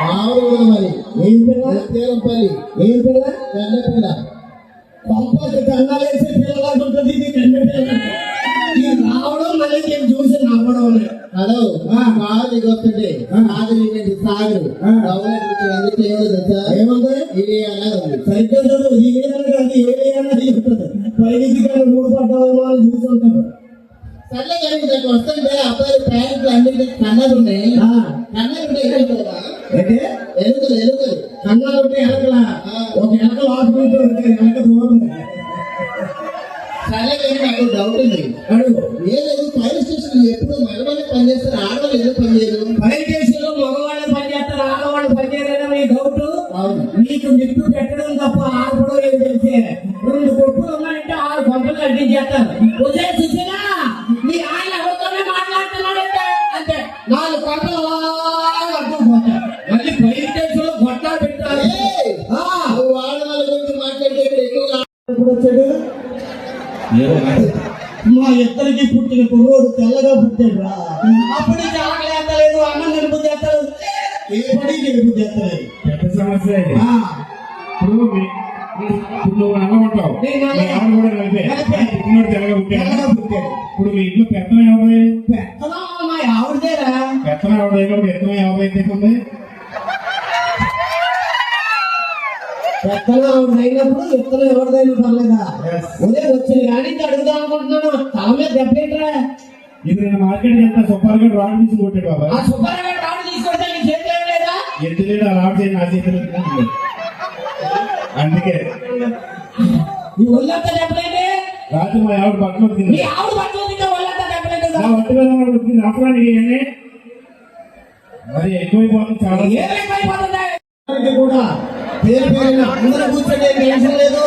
మామూలు మరి. ఏం పిల్ల? తేలంపల్లి ఏం పిల్ల? గండ పిల్ల. పంపకి కన్నాలేసే పిల్లలాగా ఉంటుంది. ఇది కన్ను పిల్ల ఈ రావడం మళ్ళీ నేను చూసి నవ్వడం హలో. కాదు. కాదు సాగరు ఏముంది? ఇది సరిగ్గా కాదు పైకి మూడు పడ్డామని వాళ్ళు చూసుకుంటారు సర్లే కానీ ఇక్కడ వస్తుంటే అబ్బాయి ప్యాంట్లు అన్నింటి కన్నలు ఉన్నాయి ఆ, కన్నలు ఉంటే ఎలుగులు ఎలుగులు కన్నాలు ఉంటే ఎలకల ఒక ఎలక లాసుకుంటూ ఉంటాయి ఎలక దూరం సర్లే కానీ నాకు డౌట్ ఉంది. అడుగు. ఏ లేదు ఫైర్ స్టేషన్ ఎప్పుడు మగవాళ్ళే పనిచేస్తారు ఆడవాళ్ళు ఎందుకు పనిచేయరు ఫైర్ కేసులో మగవాళ్ళు పనిచేస్తారు ఆడవాళ్ళు పనిచేయడం మీ డౌట్ మీకు నిప్పు పెట్టడం తప్ప ఆడపడం ఏం తెలిసే? రెండు కొట్టులు ఉన్నాయంటే ఆరు గంటలు కట్టించేస్తారు ఉదయ చూసినా ఎప్పుడు వచ్చాడు? మా ఇద్దరికి పుట్టిన కుర్రోడు తెల్లగా పుట్టాడు రా. అప్పుడు ఎత్తలేదు అన్నం నిలుపు చేస్తాడు ఏ పని నిలుపు చేస్తలేదు. పెద్ద సమస్య నువ్వు. పుట్టినోడు తెల్లగా పుట్టాడు. ఇప్పుడు మీ ఇంట్లో పెత్తనం ఎవరి పెత్తనం మా ఆవిడదేరా. పెత్తనం ఎవరి పెత్తనం ఎవరి ఆవిడ అయినప్పుడు విత్తనం ఎవరిదైనా పర్లేదా. ఉదయం వచ్చింది కానీ అడుగుదాం అనుకుంటున్నాను. తల మీద దెబ్బేంట్రా ఇది నేను మార్కెట్ సూపర్గా రాడ్ తీసి కొట్టాడు బాబా. ఆ సుబ్బారావు రాడు తీసుకొస్తే నీ చేతిలో లేదా? ఎంత లేదు ఆ రాడ్ చేయి నా చేతిలో. అందుకే. నీ ఒళ్ళంతా దెబ్బలేంటి? రాత్రి మా ఆవిడ నీ వచ్చింది ఆవిడ పట్టుకుంది ఇంకా ఒళ్ళంతా దెబ్బలేంటి నా ఒంటి మీద వచ్చింది అప్పుడు మరి ఎక్కువైపోతుంది చాలా. ఏమైపోతుంది కూడా పేరు పేరున అందరూ కూర్చొని టెన్షన్ లేదు.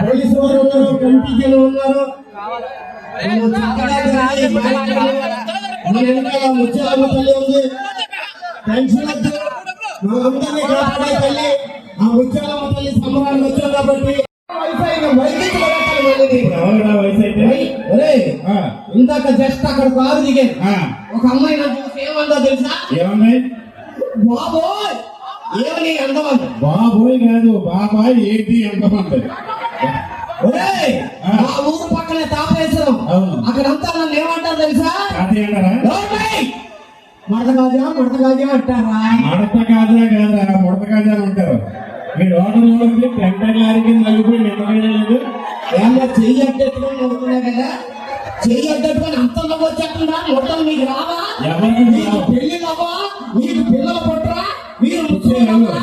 పోలీసు వారు ఉన్నారు కంటిజీలు ఉన్నారు. ముత్యాలమ్మ తల్లి ఉంది. టెన్షన్ వద్దు. మా అందరినీ కాపాడే తల్లి ఆ ముత్యాలమ్మ తల్లి సంబరానికి వచ్చాం కాబట్టి. ఇందాక జస్ట్ అక్కడ కాదు దిగాను. ఒక అమ్మాయి నాకు ఏమందో తెలుసా? ఏమన్నాయి బాబోయ్! ఏమని అందమంది బాబోయ్ కాదు బాబాయ్ ఏంటి ఎంతమంది. మా ఊరు పక్కనే తాపేశ్వరం. అక్కడంతా నన్ను ఏమంటారు తెలుసా? అంటారా! మడత కాజా మడత కాజా అంటారా? మడత కాజా కాదా ముడత కాజా ఉంటారు మీరు హోటల్లోకి టెంటర్ లారీ కింద నలిగిపోయి నిమ్మలేదు ఏమన్నా చెయ్యి అడ్డెట్టుకొని నవ్వుతున్నా కదా? చెయ్యి అడ్డెట్టుకొని అంత నవ్వు వచ్చేస్తుందా? మొత్తం మీకు రావా? పెళ్ళి రావా? మీకు పిల్లలు పుట్టరా? మీరు ముసలి రావా?